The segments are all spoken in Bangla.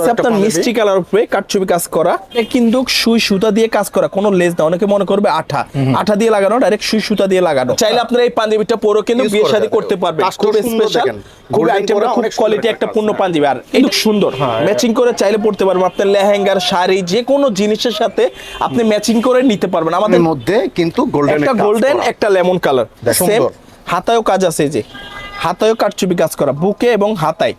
আছে আপনার মিষ্টি কালার উপরে কাটছবি কাজ করা। কিন্তু সুই সুতা দিয়ে কাজ করা কোনো লেস না অনেকে মনে করবে আঠা। আঠা দিয়ে লাগানো ডাইরেক্ট সুই সুতা দিয়ে লাগানো। চাইলে আপনারা এই পাঞ্জাবিটা পরো কিন্তু বিয়ে শাদী করতে পারবেন। খুব স্পেশাল খুব আইটেমটা খুব কোয়ালিটি একটা পূর্ণ পাঞ্জাবি। আর একটু সুন্দর। হ্যাঁ, ম্যাচিং করে চাইলে পড়তে পারবেন। আপনার লেহেঙ্গার শাড়ি যে কোনো জিনিসের সাথে আপনি ম্যাচিং করে নিতে পারবেন। আমাদের মধ্যে কিন্তু গোল্ডেন একটা গোল্ডেন একটা লেমন কালার সেম হাতায়ও কাজ আছে যে। হাতায়ও কাটছবি কাজ করা। বুকে এবং হাতায়।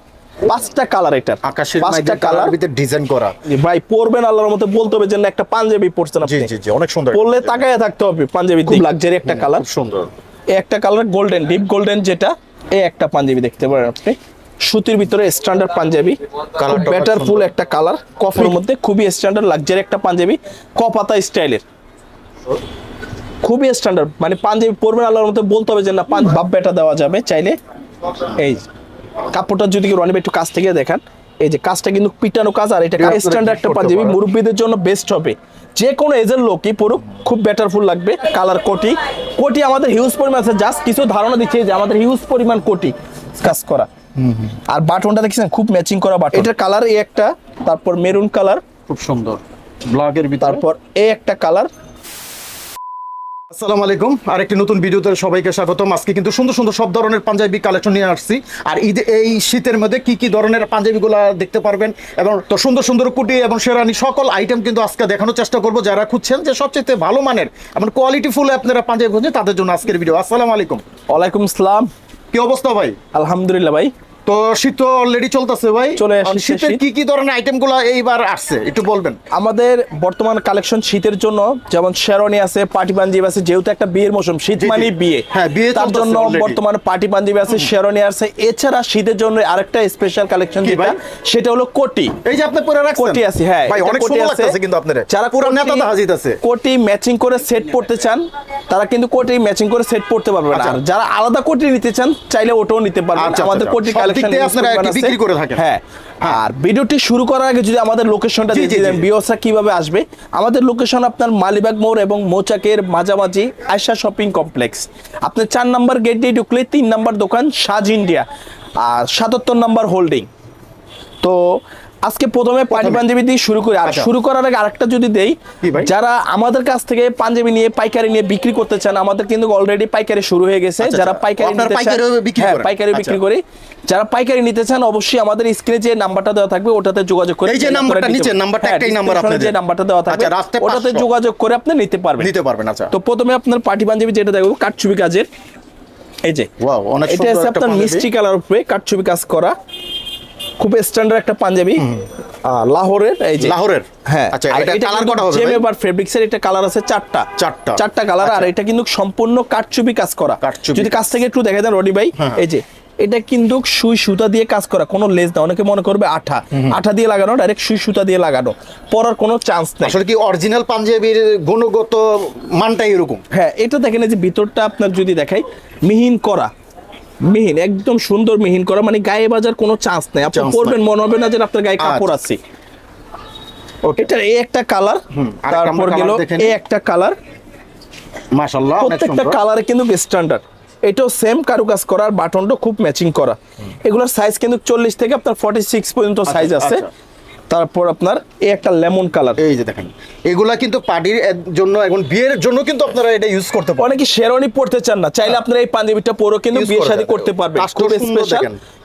পাঁচটা কালার এটার। আকাশের পাঁচটা কালার ভিতরে ডিজাইন করা। ভাই পরবেন আল্লাহর মতো বলতে হবে যে না একটা পাঞ্জাবি পরছেন আপনি। জি জি অনেক সুন্দর। পরলে তাকায় থাকতে হবে পাঞ্জাবি খুব লাক্সারি একটা কালার সুন্দর। একটা কালার গোল্ডেন ডিপ গোল্ডেন যেটা এই একটা পাঞ্জাবি দেখতে পারেন আপনি। সুতির ভিতরে স্ট্যান্ডার্ড পাঞ্জাবি। Colourটা বেটার ফুল একটা কালার কফির মধ্যে খুবই স্ট্যান্ডার্ড লাক্সারি একটা পাঞ্জাবি কপাতা স্টাইলের। খুবই স্ট্যান্ডার্ড মানে পাঞ্জাবি পরবেন আল্লাহর মতো বলতে হবে যে না বাপ বেটা দেওয়া যাবে চাইলে। এই কাপড়টা যদি রনিবে একটু কাছ থেকে দেখান এই যে কাজটা কিন্তু পিটানো কাজ আর এটা স্ট্যান্ডার্ড একটা পাঞ্জাবি মুরব্বীদের জন্য বেস্ট হবে। যে কোনো এজের লোকই পড়ুক খুব বেটার ফুল লাগবে। কালার কোটি। কোটি আমাদের হিউজ পরিমাণ আছে। জাস্ট কিছু ধারণা দিচ্ছে যে আমাদের হিউজ পরিমাণ কোটি কাজ করা। আর বাটনটা দেখছেন? খুব ম্যাচিং করা বাটন এটার কালার এই একটা তারপর মেরুন কালার খুব সুন্দর। ব্লগের তারপর এই একটা কালার আসসালামু আলাইকুম। আরেকটি নতুন ভিডিওতে সবাইকে স্বাগতম। আজকে কিন্তু সুন্দর সুন্দর সব ধরনের পাঞ্জাবি কালেকশন নিয়ে আসছি। আর ঈদ এই শীতের মধ্যে কি কি ধরনের পাঞ্জাবিগুলো দেখতে পারবেন এবং তো সুন্দর সুন্দর কুটি এবং শেরানি সকল আইটেম কিন্তু আজকে দেখানোর চেষ্টা করব। যারা খুঁজছেন যে সবচেয়ে ভালো মানের এবং কোয়ালিটি ফুল আপনারা পাঞ্জাবি খুঁজছেন তাদের জন্য আজকের ভিডিও আসসালামু আলাইকুম। ওয়ালাইকুম আসসালাম। কি অবস্থা ভাই? আলহামদুলিল্লাহ ভাই। তো শীত তো অলরেডি চলতেছে ভাই। চলে শীতের কি কি ধরনের আইটেমগুলো এইবার আসছে? একটু বলবেন। আমাদের বর্তমান কালেকশন শীতের জন্য যেমন শেরওয়ানি আছে পার্টি পাঞ্জাবি আছে যেহেতু একটা বিয়ের মৌসুম শীত। মানে বিয়ে। হ্যাঁ, বিয়ে তার জন্য। বর্তমানে পার্টি পাঞ্জাবি আছে শেরওয়ানি আছে। এছাড়া শীতের জন্য আরেকটা স্পেশাল কালেকশন যেটা সেটা হলো কোটি। এই যে আপনি পরে রাখছেন। কোটি আছে হ্যাঁ ভাই অনেক কোটি সুন্দর আছে। লাগতেছে কিন্তু আপনারা। যারা পুরো নেতা হাজিত আছে। কোটি ম্যাচিং করে সেট পড়তে চান তারা কিন্তু কোটি ম্যাচিং করে সেট পড়তে পারবেন আচ্ছা। আর যারা আলাদা কোটি নিতে চান চাইলে ওটাও নিতে পারবেন। আচ্ছা, আমাদের আচ্ছা। কোটি সব আপনারা বিক্রি করে থাকেন। হ্যাঁ আর ভিডিওটি শুরু করার আগে যদি আমাদের লোকেশনটা দিয়ে। বিওসা কীভাবে আসবে? আমাদের লোকেশন আপনার মালিবাগ মোড় এবং মৌচাকের মাঝামাঝি আয়সা শপিং কমপ্লেক্স। আপনি চার নাম্বার গেট দিয়ে ঢুকলে তিন নাম্বার দোকান সাজ ইন্ডিয়া আর সাতাত্তর নম্বর হোল্ডিং। তো আজকে প্রথমে পাঞ্জাবি পাঞ্জাবি দিয়ে শুরু করি। আর আচ্ছা। শুরু করার আগে আরেকটা যদি দেই যারা আমাদের কাছ থেকে পাঞ্জাবি নিয়ে পাইকারি নিয়ে বিক্রি করতে চান আমাদের কিন্তু অলরেডি পাইকারি শুরু হয়ে গেছে। আচ্ছা, যারা আচ্ছা। পাইকারি নিতে চান পাইকারিও বিক্রি হ্যাঁ পাইকারি। বিক্রি করি। যারা পাইকারি নিতে চান অবশ্যই আমাদের স্ক্রিনে যে নাম্বারটা দেওয়া থাকবে ওটাতে যোগাযোগ করে এই যে নাম্বারটা নিচে, নাম্বারটা হ্যাঁ, একটাই নাম্বার description-এ যে নাম্বারটা দেওয়া থাকবে ওটাতে যোগাযোগ করে আপনি নিতে পারবেন। নিতে পারবেন আচ্ছা। তো প্রথমে আপনার পার্টি পাঞ্জাবি যেটা দেখব কাটছবি কাজের। এই যে। ওয়াও অনেক এটা সুন্দর আছে আপনার। মিষ্টি কালার উপরে কাটছবি কাজ করা। খুব স্ট্যান্ডার্ড একটা পাঞ্জাবি লাহোরের এই যে লাহোরের? হ্যাঁ আচ্ছা এটা কালার কটা হবে? জেম ভাই? এবার ফেব্রিক্সের এটা কালার আছে চারটা। চারটা। চারটা কালার আর আচ্ছা। এটা কিন্তু সম্পূর্ণ কাজ করা। কাঠচুপি। যদি কাছ থেকে একটু দেখা দেন ভাই হ্যাঁ। এই যে এটা কিন্তু সুই সুতা দিয়ে কাজ করা কোনো না অনেকে মনে করবে আঠা। আঠা দিয়ে লাগানো ডাইরেক্ট সুই সুতা দিয়ে লাগানো। পরার কোনো চান্স নেই। আসলে কি অরিজিনাল পাঞ্জাবির গুণগত মানটাই এরকম? হ্যাঁ এটা দেখেন এই যে ভিতরটা আপনার যদি দেখাই মিহিন করা। মিহিন একদম সুন্দর মেহিন করা মানে গায়ে বাজার কোনো চান্স নেই। আপনি করবেন মনে হবে না যে আপনার গায়ে কাপড় আছে। এটা এই একটা কালার তারপর গেল এই একটা কালার মাশাআল্লাহ প্রত্যেকটা কালারে কিন্তু স্ট্যান্ডার্ড এটাও সেম কারুকাজ করা আর বাটনটা খুব ম্যাচিং করা। এগুলোর সাইজ কিন্তু চল্লিশ থেকে আপনার ফর্টি সিক্স পর্যন্ত সাইজ আছে। আচ্ছা। তারপর আপনার এই একটা লেমন কালার। এই যে দেখেন এগুলা কিন্তু পার্টির জন্য এখন বিয়ের জন্য কিন্তু আপনারা এটা ইউজ করতে পারেন অনেকে শেরওয়ানি পড়তে চান না চাইলে আপনারা এই পাঞ্জাবিটা পরো কিন্তু Use বিয়ে করা শাদী করতে পারবেন। খুব স্পেশাল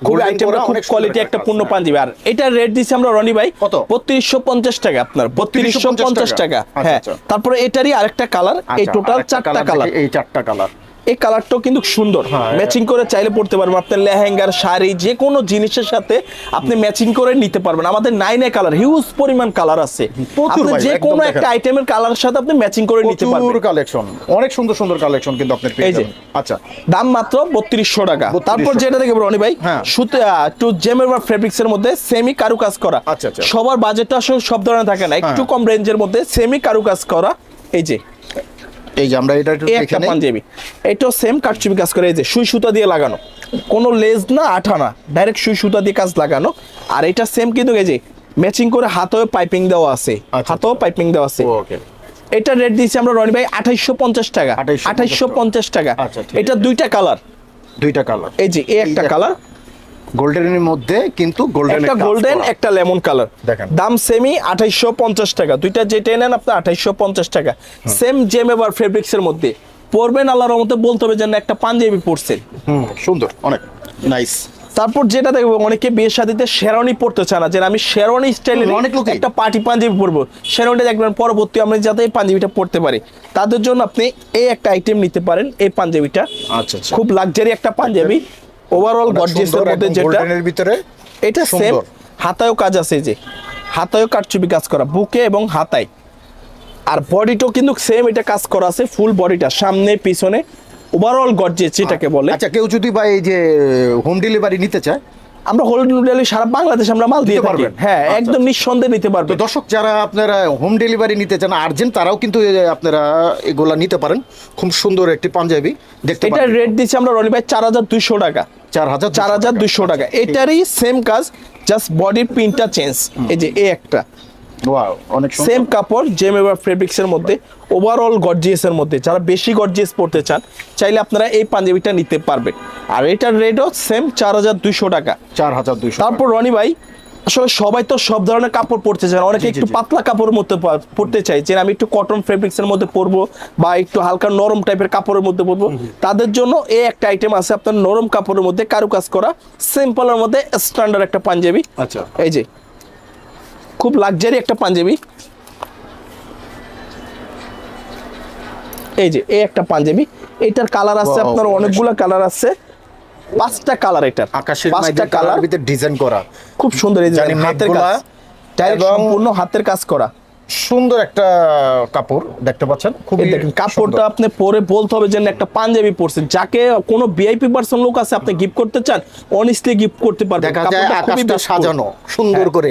খুব আইটেমটা খুব কোয়ালিটি একটা পূর্ণ হ্যাঁ। পাঞ্জাবি। আর এটা রেট দিচ্ছি আমরা রনি ভাই কত? বত্রিশশো পঞ্চাশ টাকা আপনার বত্রিশশো পঞ্চাশ টাকা। আচ্ছা, হ্যাঁ আচ্ছা। তারপরে এটারই আরেকটা কালার এই আচ্ছা, টোটাল আরেকটা চারটা কালার এই চারটা কালার। এই কালারটাও কিন্তু সুন্দর। হ্যাঁ, ম্যাচিং করে চাইলে পড়তে পারবেন। আপনার লেহেঙ্গার শাড়ি যে কোনো জিনিসের সাথে আপনি ম্যাচিং করে নিতে পারবেন। আমাদের নাইনে কালার হিউজ পরিমাণ কালার আছে। আপনি যে কোনো। একটা আইটেমের কালারের সাথে আপনি ম্যাচিং করে নিতে পারবেন। কালেকশন অনেক সুন্দর সুন্দর কালেকশন কিন্তু আপনার পেয়ে এই যে। যাবেন। আচ্ছা। দাম মাত্র বত্রিশশো টাকা। 3200 তারপর যেটা দেখে রনি ভাই হ্যাঁ। সুতে টু জেমের বা ফেব্রিক্স এর মধ্যে সেমি কারু কাজ করা। আচ্ছা, আচ্ছা। সবার বাজেটটা আসলে সব ধরনের থাকে না একটু হ্যাঁ। কম রেঞ্জের মধ্যে সেমি কারু কাজ করা। এই যে এই যে আমরা এটা একটু একটা পাঞ্জাবি। এটাও সেম কাটচুপি কাজ করে এই যে সুই সুতা দিয়ে লাগানো। কোনো লেজ না আঠা না ডাইরেক্ট সুই সুতা দিয়ে কাজ লাগানো। আর এটা সেম কিন্তু এই যে ম্যাচিং করে হাতেও পাইপিং দেওয়া আছে। আচ্ছা, হাতেও পাইপিং দেওয়া আছে। ওকে এটা রেট দিয়েছি আমরা রনি ভাই আঠাইশশো পঞ্চাশ টাকা। 2850 আঠাইশশো পঞ্চাশ টাকা। আচ্ছা, এটা দুইটা কালার দুইটা কালার এই যে এই একটা কালার গোল্ডেনের মধ্যে কিন্তু গোল্ডেন একটা গোল্ডেন একটা লেমন কালার। দেখেন। দাম সেমি আঠাইশো পঞ্চাশ টাকা। দুইটা যেটা নেন আঠাইশো পঞ্চাশ টাকা। সেম জেম এবার ফেব্রিক্স এর মধ্যে। পরবেন আল্লাহর মধ্যে বলতে হবে যেন একটা পাঞ্জাবি পরছেন হুম সুন্দর অনেক নাইস তারপর যেটা দেখব অনেকে বিয়ের শাদিতে শেরওয়ানি পড়তে চায় না। যে আমি শেরওয়ানি স্টাইলের অনেক লোকই। একটা পার্টি পাঞ্জাবি পরবো। শেরওয়ানিটা দেখবেন পরবর্তী আমরা যাতে এই পাঞ্জাবিটা পড়তে পারি। তাদের জন্য আপনি এই একটা আইটেম নিতে পারেন এই পাঞ্জাবিটা। আচ্ছা আচ্ছা। খুব লাক্সারি একটা পাঞ্জাবি। ওভারঅল গর্জিয়াসের মধ্যে যেটা গোল্ডেনের ভিতরে এটা সেম হাতায়ও কাজ আছে যে হাতায়ও কাটচুপি কাজ করা বুকে এবং হাতায়। আর বডিটাও কিন্তু সেম এটা কাজ করা আছে ফুল বডিটা সামনে পিছনে ওভারঅল গডজেস যেটাকে বলে। আচ্ছা কেউ যদি বা এই যে হোম ডেলিভারি নিতে চায় আমরা হোল ডেলিভারি সারা বাংলাদেশ আমরা মাল দিয়ে দিতে পারবেন? হ্যাঁ আচ্ছা, একদম নিঃসন্দেহে নিতে পারবে পারবেন দর্শক যারা আপনারা হোম ডেলিভারি নিতে চান আর্জেন্ট তারাও কিন্তু আপনারা এগুলা নিতে পারেন। খুব সুন্দর একটি পাঞ্জাবি দেখতে এটা রেট দিচ্ছি আমরা রনি ভাই চার হাজার দুইশো টাকা। চার হাজার চার হাজার দুইশো টাকা। এটারই সেম কাজ জাস্ট বডির প্রিন্টটা চেঞ্জ এই যে এ একটা। ওয়াও অনেক সেম কাপড় জেম এবার ফেব্রিক্স এর মধ্যে ওভারঅল গর্জিয়াস এর মধ্যে যারা বেশি গর্জিয়াস পড়তে চান চাইলে আপনারা এই পাঞ্জাবিটা নিতে পারবেন। আর এটার রেটও সেম চার হাজার দুইশো টাকা। চার হাজার দুইশো তারপর রনি ভাই আসলে সবাই তো সব ধরনের কাপড় পরতে চায় না। অনেকে একটু পাতলা কাপড়ের মধ্যে পরতে চাই যে আমি একটু কটন ফেব্রিক্স এর মধ্যে পরবো বা একটু হালকা নরম টাইপের কাপড়ের মধ্যে পরবো। তাদের জন্য এই একটা আইটেম আছে আপনার নরম কাপড়ের মধ্যে কারুকাজ করা সিম্পলের মধ্যে স্ট্যান্ডার্ড একটা পাঞ্জাবি। আচ্ছা। এই যে খুব লাক্সারি একটা পাঞ্জাবি। এই যে এই একটা পাঞ্জাবি। এটার কালার আছে আপনার অনেকগুলো কালার আছে। পাঁচটা কালার এটার। আকাশের পাঁচটা কালার ভিতরে ডিজাইন করা। খুব সুন্দর এই যে হাতের কাজ। সম্পূর্ণ হাতের কাজ করা। সুন্দর একটা কাপড় দেখতে পাচ্ছেন খুব দেখেন কাপড়টা আপনি পরে বলতে হবে যে একটা পাঞ্জাবি পরছেন। যাকে কোনো ভিআইপি পার্সন লোক আছে আপনি গিফট করতে চান অনেস্টলি গিফট করতে পারবেন। দেখা যায় কাপড়টা খুবই আকাশটা সাজানো সুন্দর করে।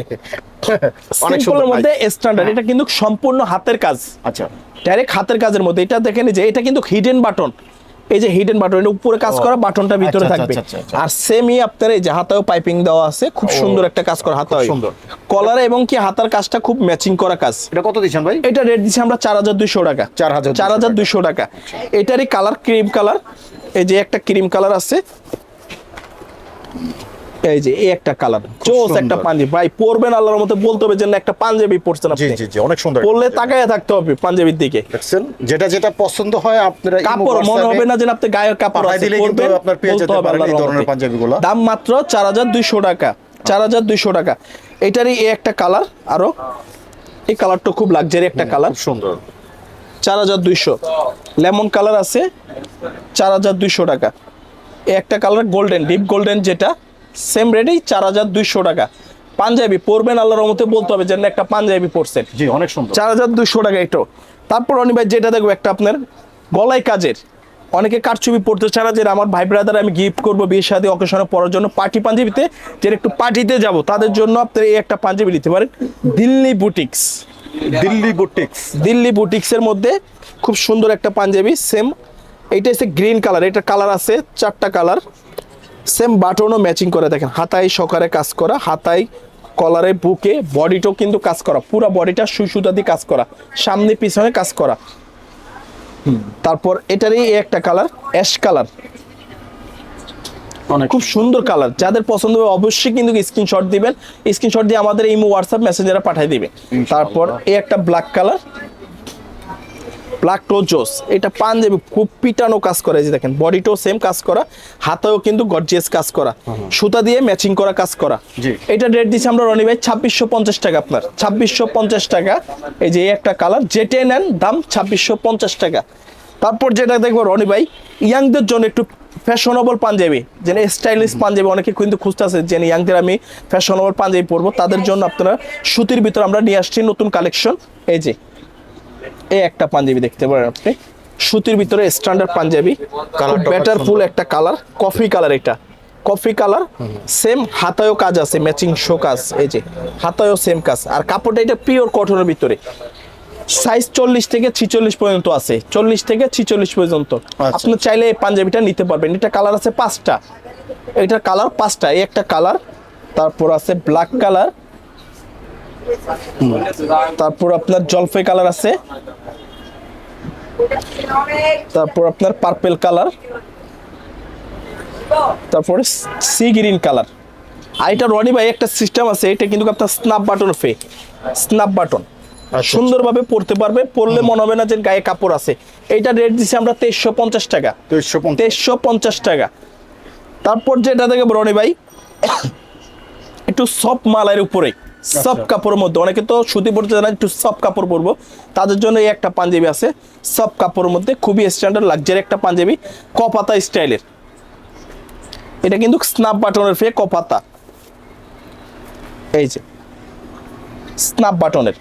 অনেক সুন্দর মধ্যে স্ট্যান্ডার্ড এটা কিন্তু সম্পূর্ণ হাতের কাজ। আচ্ছা। ডাইরেক্ট হাতের কাজের মধ্যে। এটা দেখেন যে এটা কিন্তু হিডেন বাটন এই যে হিডেন বাটন এটা উপরে কাজ করা বাটনটা ভিতরে আচ্ছা, থাকবে। আচ্ছা, আচ্ছা, আচ্ছা। আর সেমই আপনার এই যে হাতেও পাইপিং দেওয়া আছে খুব সুন্দর একটা কাজ করা হাতা সুন্দর। কলার এবং কি হাতার কাজটা খুব ম্যাচিং করা কাজ। এটা কত দিচ্ছেন ভাই? এটা রেট দিচ্ছি আমরা চার হাজার দুইশো টাকা। চার হাজার চার হাজার দুইশো টাকা। এটারই কালার ক্রিম কালার এই যে একটা ক্রিম কালার আছে। এই যে এই একটা কালার জোস একটা পাঞ্জাবি। ভাই পরবেন আল্লাহর মতো বলতে হবে যে একটা পাঞ্জাবি পরছেন আপনি। জি জি অনেক সুন্দর। পরলে তাকায় থাকতে হবে পাঞ্জাবির দিকে। দেখছেন? যেটা যেটা পছন্দ হয় আপনারা কাপড় মনে হবে না যে আপনি গায়ের কাপড় আছে। পরবেন, আপনার পেয়ে যেতে পারেন এই ধরনের পাঞ্জাবিগুলো। দাম মাত্র চার হাজার দুইশো টাকা। চার হাজার দুইশো টাকা। এটারই এই একটা কালার আরও। এই কালারটা খুব লাক্সারি একটা কালার সুন্দর। চার হাজার দুইশো। লেমন কালার আছে। চার হাজার দুইশো টাকা। একটা কালার গোল্ডেন ডিপ গোল্ডেন যেটা সেম রেটেই চার হাজার দুইশো টাকা। পাঞ্জাবি পরবেন আল্লাহর রহমতে বলতে হবে যে না একটা পাঞ্জাবি পরছেন। জি অনেক সুন্দর। চার হাজার দুশো টাকা এটাও তারপর অনি ভাই যেটা দেখব একটা আপনার গলায় কাজের। অনেকে কারচুপি পড়তে চায় না যে আমার ভাই ব্রাদার আমি গিফট করব বিয়ের সাথে অকেশনে পরার জন্য। পার্টি পাঞ্জাবিতে যে একটু পার্টিতে যাব তাদের জন্য আপনার এই একটা পাঞ্জাবি নিতে পারেন। দিল্লি বুটিক্স দিল্লি বুটিক্স দিল্লি বুটিক্সের মধ্যে খুব সুন্দর একটা পাঞ্জাবি সেম এইটা হচ্ছে গ্রিন কালার এটা কালার আছে চারটা কালার সেম বাটনও ম্যাচিং করে দেখেন। হাতায় সকারে কাজ করা হাতায় কলারে বুকে বডিটাও কিন্তু কাজ করা। পুরো বডিটা সুই সুতা দিয়ে কাজ করা। সামনে পিছনে কাজ করা। তারপর এটারই একটা কালার অ্যাশ কালার অনেক। খুব সুন্দর কালার যাদের পছন্দ হবে অবশ্যই কিন্তু স্ক্রিনশট দিবেন। স্ক্রিনশট দিয়ে আমাদের এই হোয়াটসঅ্যাপ মেসেঞ্জারে পাঠিয়ে দিবে। তারপর এই একটা ব্ল্যাক কালার ব্ল্যাক টোজোস এটা পাঞ্জাবি খুব পিটানো কাজ করে যে দেখেন বডিটাও সেম কাজ করা হাতেও কিন্তু গর্জিয়াস কাজ করা। সুতা দিয়ে ম্যাচিং করা কাজ করা। এটা রেট দিচ্ছি আমরা রনি ভাই ছাব্বিশশো পঞ্চাশ টাকা আপনার। ছাব্বিশশো পঞ্চাশ টাকা এই যে একটা কালার যেটে নেন দাম ছাব্বিশশো পঞ্চাশ টাকা। তারপর যেটা দেখব রনি ভাই ইয়াংদের জন্য একটু ফ্যাশনেবল পাঞ্জাবি যেন স্টাইলিশ পাঞ্জাবি অনেকে কিন্তু খুঁজতেছে যে ইয়াংদের আমি ফ্যাশনেবল পাঞ্জাবি পরবো। তাদের জন্য আপনারা সুতির ভিতরে আমরা নিয়ে আসছি নতুন কালেকশন এই যে এই একটা পাঞ্জাবি দেখতে পারেন আপনি। সুতির ভিতরে স্ট্যান্ডার্ড পাঞ্জাবি বেটার ফুল একটা কালার কফি কালার এটা। কফি কালার সেম হাতায়ও কাজ আছে ম্যাচিং শো কাজ এই যে হাতায়ও সেম কাজ। আর কাপড়টা এটা পিওর কটনের ভিতরে। সাইজ চল্লিশ থেকে ছিচল্লিশ পর্যন্ত আছে চল্লিশ থেকে ছিচল্লিশ পর্যন্ত। আচ্ছা। আপনি চাইলে এই পাঞ্জাবিটা নিতে পারবেন। এটা কালার আছে পাঁচটা। এটার কালার পাঁচটা এই একটা কালার তারপর আছে ব্ল্যাক কালার তারপর আপনার জলপাই কালার আছে। তারপর আপনার পার্পেল কালার। তারপরে সি গ্রিন কালার। আর এটা রনি ভাই একটা সিস্টেম আছে এটা কিন্তু আপনার স্ন্যাপ বাটন ফে স্ন্যাপ বাটন। আচ্ছা। সুন্দরভাবে পড়তে পারবে পড়লে মনে হবে না যে গায়ে কাপড় আছে। এইটা রেট দিচ্ছি আমরা তেইশশো পঞ্চাশ টাকা। তেইশশো পঞ্চাশ। টাকা। তারপর যেটা থেকে রনি ভাই একটু সফট মালের উপরে সব কাপড়ের মধ্যে অনেকে তো সুতি পড়তে জানা একটু সব কাপড় পরবো। তাদের জন্য এই একটা পাঞ্জাবি আছে সব কাপড়ের মধ্যে খুবই স্ট্যান্ডার্ড লাক্সারি একটা পাঞ্জাবি কপাতা স্টাইলের। এটা কিন্তু স্ন্যাপ বাটনের ফে কপাতা। এই যে স্ন্যাপ বাটনের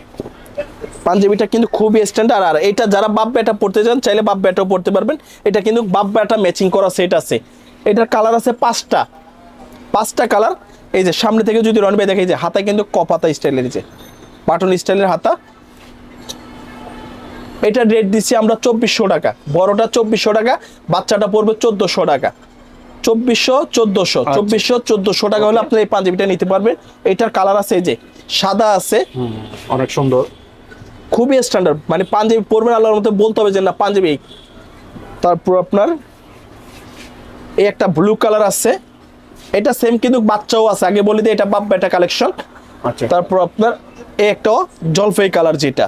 পাঞ্জাবিটা কিন্তু খুবই স্ট্যান্ডার্ড আর এটা যারা বাপ ব্যাটা পড়তে চান চাইলে বাপ ব্যাটাও পড়তে পারবেন। এটা কিন্তু বাপ ব্যাটা ম্যাচিং করা সেট আছে। এটার কালার আছে পাঁচটা। পাঁচটা কালার এই যে সামনে থেকে যদি রনবে দেখে যে হাতা কিন্তু কপাতা স্টাইলের যে বাটন স্টাইলের হাতা। এটা রেট দিচ্ছি আমরা চব্বিশশো টাকা। বড়টা চব্বিশশো টাকা বাচ্চাটা পড়বে চোদ্দোশো টাকা। চব্বিশশো চোদ্দোশো চব্বিশশো চোদ্দোশো টাকা হলে আপনি এই পাঞ্জাবিটা নিতে পারবেন। এটার কালার আছে এই যে সাদা আছে। অনেক সুন্দর। খুবই স্ট্যান্ডার্ড মানে পাঞ্জাবি পরবেন আল্লাহর মতো বলতে হবে যে না পাঞ্জাবি। তারপর আপনার এই একটা ব্লু কালার আছে। এটা সেম কিন্তু বাচ্চাও আছে। আগে বলি দিই এটা বাপ বেটা কালেকশন আচ্ছা। তারপর আপনার এই একটা জলফাই কালার যেটা।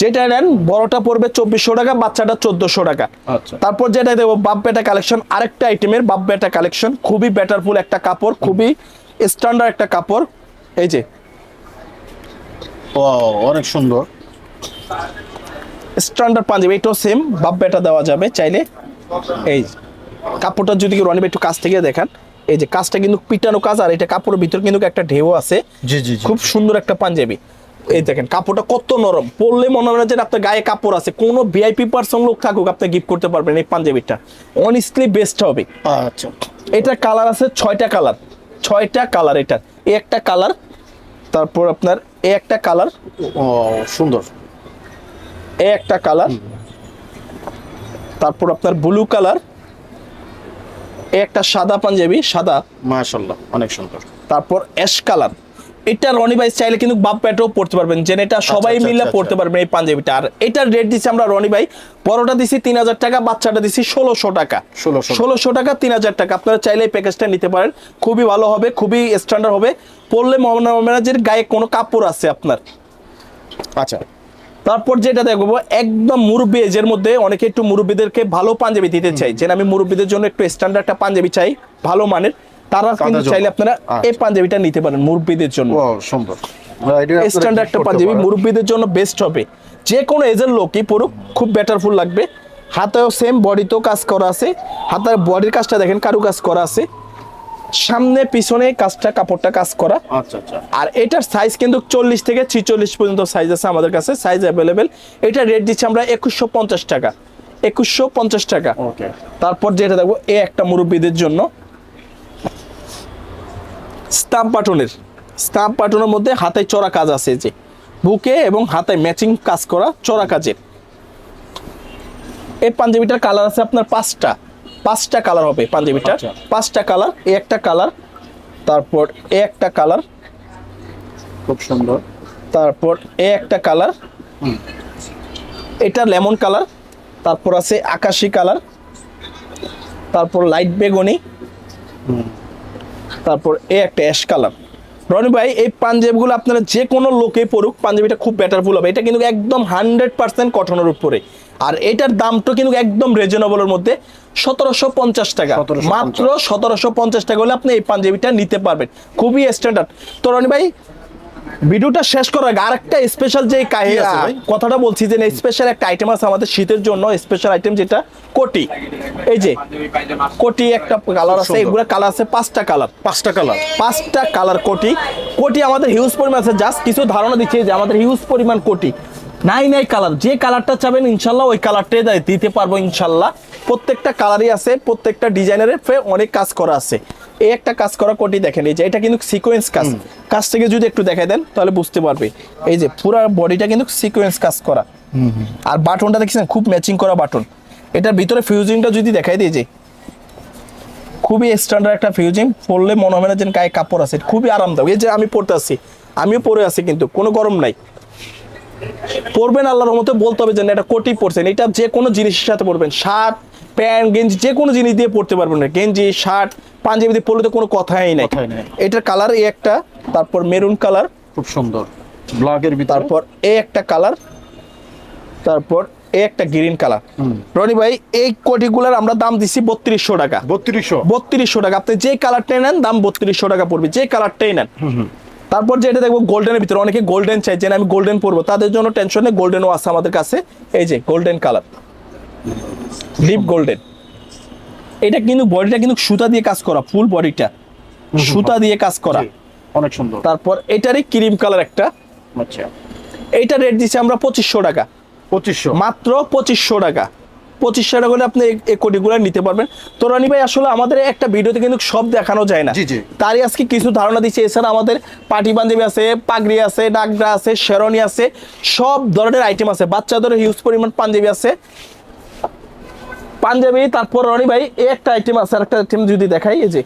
যেটা নেন বড়টা পড়বে চব্বিশশো টাকা বাচ্চাটা চোদ্দশো টাকা। আচ্ছা। তারপর যেটা দেবো বাপ বেটা কালেকশন আরেকটা আইটেমের বাপ বেটা কালেকশন খুবই বেটারফুল একটা কাপড় খুবই স্ট্যান্ডার্ড একটা কাপড়। এই যে। অনেক সুন্দর। স্ট্যান্ডার্ড পাঞ্জাবি এটাও সেম বাপ বেটা দেওয়া যাবে চাইলে। এই। কাপড়টা যদি কেউ রনিবে একটু কাছ থেকে দেখান। এই যে কাজটা কিন্তু পিটানো কাজ আর এটা কাপড়ের ভিতর কিন্তু একটা ঢেউ আছে। জি জি খুব সুন্দর একটা পাঞ্জাবি। এই দেখেন কাপড়টা কত নরম। পরলে মনে হয় না যে আপনার গায়ে কাপড় আছে। কোনো ভিআইপি পার্সন লোক থাকুক আপনি গিফট করতে পারবেন এই পাঞ্জাবিটা। অনেস্টলি বেস্ট হবে। আচ্ছা। এটা কালার আছে ছয়টা কালার ছয়টা কালার এটার। এই একটা কালার তারপর আপনার এই একটা কালার ও সুন্দর। এই একটা কালার তারপর আপনার ব্লু কালার একটা সাদা পাঞ্জাবি সাদা। মাশাল্লাহ অনেক সুন্দর। তারপর অ্যাশ কালার এটা রনি ভাই চাইলে কিন্তু বাপ প্যাটও পড়তে পারবেন যেন এটা সবাই আচ্ছা, মিলে আচ্ছা, পড়তে পারবেন এই পাঞ্জাবিটা। আর এটার রেট দিচ্ছি আমরা রনি ভাই বড়টা দিছি তিন হাজার টাকা বাচ্চাটা দিছি ষোলোশো টাকা। 1600 ষোলোশো টাকা তিন হাজার টাকা। আপনারা চাইলে এই প্যাকেজটা নিতে পারেন। খুবই ভালো হবে খুবই স্ট্যান্ডার্ড হবে। পড়লে হবে যে গায়ে কোনো কাপড় আছে আপনার। আচ্ছা। তারপর যেটা দেখব একদম মুরব্বী এজের মধ্যে অনেকে একটু মুরব্বীদেরকে ভালো পাঞ্জাবি দিতে চাই যে আমি মুরব্বীদের জন্য একটু স্ট্যান্ডার্ড একটা পাঞ্জাবি চাই ভালো মানের। তারা কিন্তু চাইলে আপনারা এই আচ্ছা। পাঞ্জাবিটা নিতে পারেন মুরব্বীদের জন্য। সুন্দর। এটা আপনারা স্ট্যান্ডার্ড gift একটা করতে পাঞ্জাবি মুরব্বীদের জন্য বেস্ট হবে। যে কোনো এজের লোকই পড়ুক খুব বেটারফুল লাগবে। হাতেও সেম বডিতেও কাজ করা আছে। হাতের বডির কাজটা দেখেন কারু কাজ করা আছে। সামনে পিছনে কাজটা কাপড়টা কাজ করা। আচ্ছা আচ্ছা। আর এটার সাইজ কিন্তু চল্লিশ থেকে ছিচল্লিশ পর্যন্ত সাইজ আছে আমাদের কাছে। সাইজ অ্যাভেলেবেল এটা রেট দিচ্ছি আমরা একুশশো পঞ্চাশ টাকা। একুশশো পঞ্চাশ টাকা। ওকে তারপর যেটা দেখব এ একটা মুরব্বীদের জন্য। স্টাম্প বাটনের স্টাম্প পাটনের মধ্যে হাতে চড়া কাজ আছে যে। বুকে এবং হাতে ম্যাচিং কাজ করা চড়া কাজের। এই পাঞ্জাবিটার কালার আছে আপনার পাঁচটা। পাঁচটা কালার হবে পাঞ্জাবিটার আচ্ছা। পাঁচটা কালার এ একটা কালার তারপর এ একটা কালার। খুব সুন্দর। তারপর এ একটা কালার। এটা লেমন কালার তারপর আছে আকাশি কালার তারপর লাইট বেগুনি তারপর এ একটা অ্যাশ কালার। রনি ভাই এই পাঞ্জাবিগুলো আপনারা যে কোনো লোকে পড়ুক পাঞ্জাবিটা খুব বেটারফুল হবে। এটা কিন্তু একদম হান্ড্রেড পার্সেন্ট কটনের উপরে। আর এটার দামটা কিন্তু একদম রিজনেবলের মধ্যে সতেরোশো পঞ্চাশ টাকা। মাত্র সতেরোশো পঞ্চাশ টাকা হলে আপনি এই পাঞ্জাবিটা নিতে পারবেন। খুবই স্ট্যান্ডার্ড তো রনি ভাই ভিডিওটা শেষ করার আগে আরেকটা স্পেশাল যে? কথাটা বলছি যে স্পেশাল একটা আইটেম আছে আমাদের শীতের জন্য স্পেশাল আইটেম যেটা কোটি। এই যে কোটি একটা কালার আছে। এগুলো কালার আছে পাঁচটা কালার পাঁচটা কালার পাঁচটা কালার কোটি। কোটি আমাদের হিউজ পরিমাণ আছে জাস্ট কিছু ধারণা দিচ্ছে যে আমাদের হিউজ পরিমাণ কোটি। নাই নাই কালার যে কালারটা চাবেন ইনশাল্লাহ ওই কালারটাই দেয় দিতে পারব ইনশাল্লাহ। প্রত্যেকটা কালারই আছে প্রত্যেকটা ডিজাইনের অনেক কাজ করা আছে। এই একটা কাজ করা কোটি দেখেন এই যে এটা কিন্তু সিকোয়েন্স কাজ। কাজ থেকে যদি একটু দেখাই দেন তাহলে বুঝতে পারবে। এই যে পুরো বডিটা কিন্তু সিকোয়েন্স কাজ করা। আর বাটনটা দেখছেন খুব ম্যাচিং করা বাটন এটার ভিতরে ফিউজিংটা যদি দেখাই দিই যে খুবই স্ট্যান্ডার্ড একটা ফিউজিং পরলে মনে হবে না যে গায়ে কাপড় আছে। খুবই আরামদায়ক। এই যে আমি পরতে আছি আমিও পরে আছি কিন্তু কোনো গরম নাই। পরবেন আল্লাহর মতো বলতে হবে যে না এটা কোটি পরছেন এটা যে কোনো জিনিসের সাথে পরবেন শার্ট প্যান্ট গেঞ্জি যে কোনো জিনিস দিয়ে পরতে পারবেন না। গেঞ্জি শার্ট পাঞ্জাবি দিয়ে পরলে তো কোনো কথাই নাই। এটার কালার এই একটা তারপর মেরুন কালার। খুব সুন্দর। ব্ল্যাকের ভিতর। তারপর এই একটা কালার। তারপর এই একটা গ্রিন কালার। রনি ভাই এই কোটিগুলার আমরা দাম দিছি বত্রিশশো টাকা। বত্রিশশো। বত্রিশশো টাকা। আপনি যে কালারটাই নেন দাম বত্রিশশো টাকা পড়বে। যে কালারটাই নেন। তারপর যেটা দেখব গোল্ডেনের ভিতরে অনেকে গোল্ডেন চাইছেন আমি গোল্ডেন পরবো। তাদের জন্য টেনশন নেই গোল্ডেনও আছে আমাদের কাছে। এই যে গোল্ডেন কালার ডিপ গোল্ডেন এটা কিন্তু বডিটা কিন্তু সুতা দিয়ে কাজ করা ফুল বডিটা সুতা দিয়ে কাজ করা। অনেক সুন্দর। তারপর এটারই ক্রিম কালার একটা। আচ্ছা। এইটা রেট দিচ্ছি আমরা পঁচিশশো টাকা। পঁচিশশো। মাত্র পঁচিশশো টাকা। পঁচিশশো টাকা হলে আপনি এই- এই কোটিগুলো নিতে পারবেন। তো রানি ভাই আসলে আমাদের একটা ভিডিওতে কিন্তু সব দেখানো যায় না। তারই আজকে কিছু ধারণা দিচ্ছে এছাড়া আমাদের পাটি পাঞ্জাবি আছে পাগড়ি আছে নাগরা আছে শেরনি আছে সব ধরনের আইটেম আছে। বাচ্চাদের হিউজ পরিমাণ পাঞ্জাবি আছে। পাঞ্জাবি তারপর রনি ভাই এই একটা আইটেম আছে আর একটা আইটেম যদি দেখাই এই যে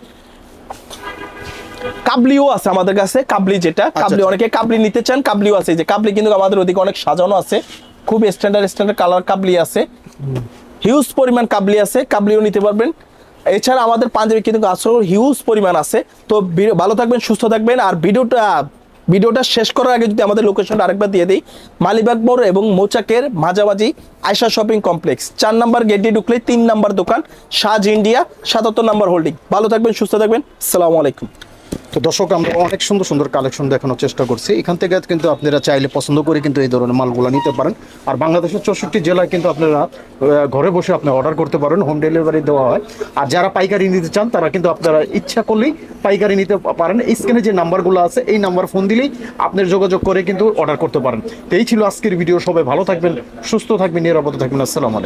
কাবলিও আছে আমাদের কাছে কাবলি যেটা। কাবলি আচ্ছা। অনেকে কাবলি নিতে চান কাবলিও আছে এই যে কাবলি কিন্তু আমাদের ওদিকে অনেক সাজানো আছে। খুব স্ট্যান্ডার্ড স্ট্যান্ডার্ড কালার কাবলি আছে। হিউজ পরিমাণ কাবলি আছে, কাবলিও নিতে পারবেন। এছাড়া আমাদের পাঞ্জাবি কিন্তু আসলে হিউজ পরিমাণ আছে। তো ভালো থাকবেন, সুস্থ থাকবেন। আর ভিডিওটা ভিডিওটা শেষ করার আগে যদি আমাদের লোকেশনটা আরেকবার দিয়ে দিই মালিবাগ মোড় এবং মোচাকের মাঝামাঝি আয়সা শপিং কমপ্লেক্স চার নাম্বার গেট ঢুকলে তিন নাম্বার দোকান সাজ ইন্ডিয়া সাতাত্তর নাম্বার হোল্ডিং ভালো থাকবেন, সুস্থ থাকবেন। আসসালামু আলাইকুম। তো দর্শক, আমরা অনেক সুন্দর সুন্দর কালেকশন দেখানোর চেষ্টা করছি। এখান থেকে কিন্তু আপনারা চাইলে পছন্দ করে কিন্তু এই ধরনের মালগুলো নিতে পারেন। আর বাংলাদেশের চৌষট্টি জেলায় কিন্তু আপনারা ঘরে বসে আপনি অর্ডার করতে পারেন হোম ডেলিভারি দেওয়া হয়। আর যারা পাইকারি নিতে চান, তারা কিন্তু আপনারা ইচ্ছা করলেই পাইকারি নিতে পারেন। স্ক্রিনে যে নাম্বারগুলো আছে, এই নাম্বার ফোন দিলেই আপনার যোগাযোগ করে কিন্তু অর্ডার করতে পারেন। তো এই ছিল আজকের ভিডিও। সবাই ভালো থাকবেন, সুস্থ থাকবেন, নিরাপদে থাকবেন। আসসালামু